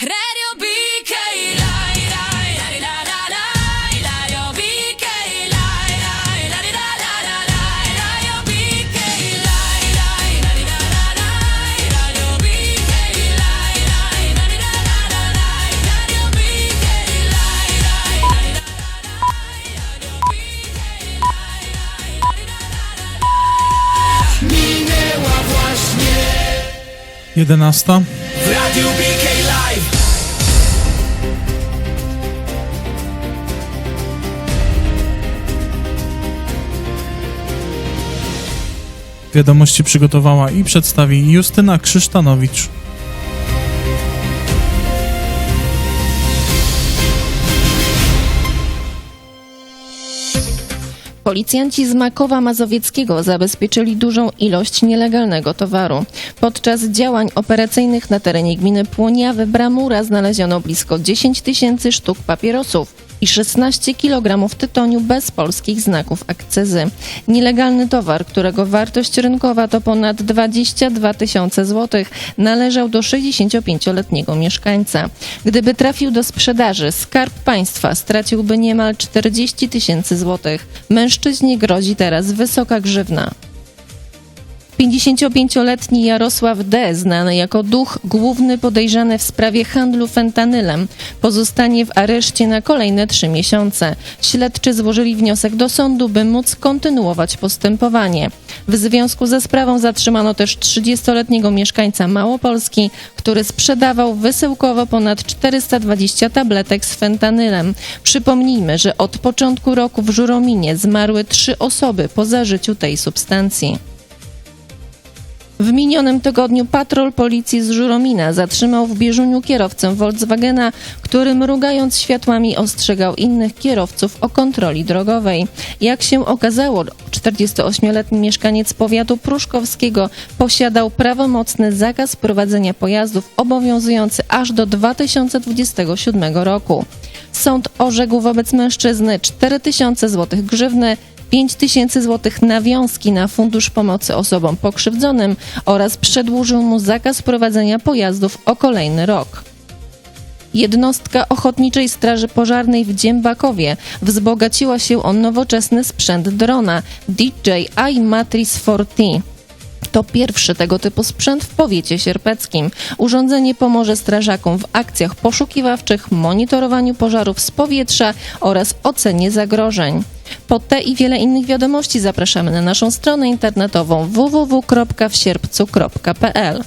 Radio BK Lie, Wiadomości przygotowała i przedstawi Justyna Krzysztanowicz. Policjanci z Makowa Mazowieckiego zabezpieczyli dużą ilość nielegalnego towaru. Podczas działań operacyjnych na terenie gminy Płoniawy Bramura znaleziono blisko 10 tysięcy sztuk papierosów i 16 kg tytoniu bez polskich znaków akcyzy. Nielegalny towar, którego wartość rynkowa to ponad 22 tysiące złotych, należał do 65-letniego mieszkańca. Gdyby trafił do sprzedaży, skarb państwa straciłby niemal 40 tysięcy złotych. Mężczyźnie grozi teraz wysoka grzywna. 55-letni Jarosław D., znany jako duch główny podejrzany w sprawie handlu fentanylem, pozostanie w areszcie na kolejne trzy miesiące. Śledczy złożyli wniosek do sądu, by móc kontynuować postępowanie. W związku ze sprawą zatrzymano też 30-letniego mieszkańca Małopolski, który sprzedawał wysyłkowo ponad 420 tabletek z fentanylem. Przypomnijmy, że od początku roku w Żurominie zmarły trzy osoby po zażyciu tej substancji. W minionym tygodniu patrol policji z Żuromina zatrzymał w Bieżuniu kierowcę Volkswagena, który mrugając światłami ostrzegał innych kierowców o kontroli drogowej. Jak się okazało, 48-letni mieszkaniec powiatu pruszkowskiego posiadał prawomocny zakaz prowadzenia pojazdów obowiązujący aż do 2027 roku. Sąd orzekł wobec mężczyzny 4000 zł grzywny 5 tysięcy złotych nawiązki na Fundusz Pomocy Osobom Pokrzywdzonym oraz przedłużył mu zakaz prowadzenia pojazdów o kolejny rok. Jednostka Ochotniczej Straży Pożarnej w Dziębakowie wzbogaciła się o nowoczesny sprzęt drona DJI Matrix 4T. To pierwszy tego typu sprzęt w powiecie sierpeckim. Urządzenie pomoże strażakom w akcjach poszukiwawczych, monitorowaniu pożarów z powietrza oraz ocenie zagrożeń. Po te i wiele innych wiadomości zapraszamy na naszą stronę internetową www.wsierpcu.pl.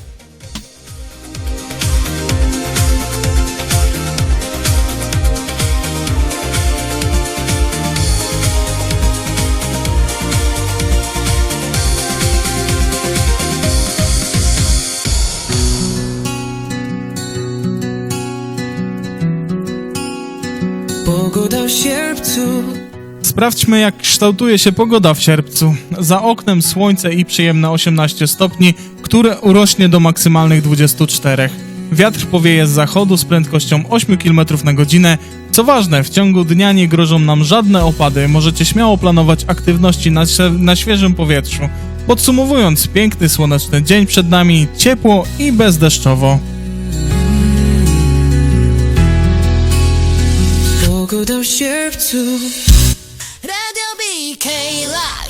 Pogoda w sierpcu Sprawdźmy, jak kształtuje się pogoda w sierpcu. Za oknem słońce i przyjemne 18 stopni, które urośnie do maksymalnych 24. Wiatr powieje z zachodu z prędkością 8 km na godzinę. Co ważne, w ciągu dnia nie grożą nam żadne opady. Możecie śmiało planować aktywności na, na świeżym powietrzu. Podsumowując, piękny słoneczny dzień przed nami, ciepło i bezdeszczowo. Pogoda w sierpcu Radio BK Live.